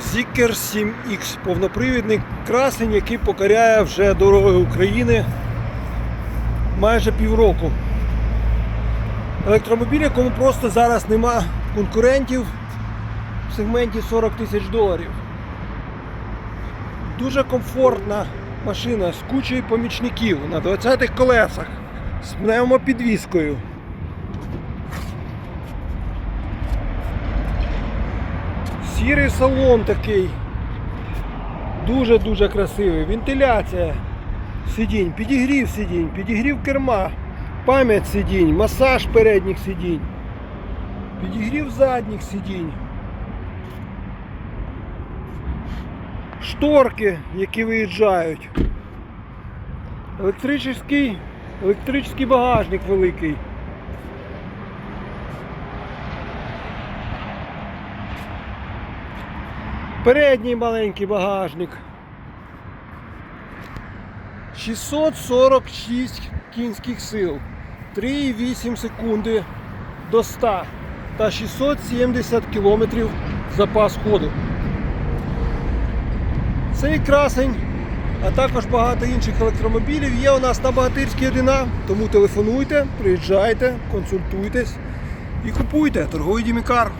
Zikr 7X повнопривідний красень, який покоряє вже дороги України майже півроку. Електромобіль, якому просто зараз нема конкурентів в сегменті 40 тисяч доларів. Дуже комфортна машина з кучою помічників на 20-х колесах з пневмопідвіскою. Сірий салон такий. Дуже-дуже красивий. Вентиляція сидінь, підігрів сидінь, підігрів керма, пам'ять сидінь, масаж передніх сидінь, підігрів задніх сидінь. Шторки, які виїжджають. Електричний, електричний багажник великий. Передній маленький багажник. 646 кінських сил, 3,8 секунди до 100 та 670 кілометрів запас ходу. Цей красень, а також багато інших електромобілів є у нас на Багатирській 1А, тому телефонуйте, приїжджайте, консультуйтесь і купуйте торговий Дімікар.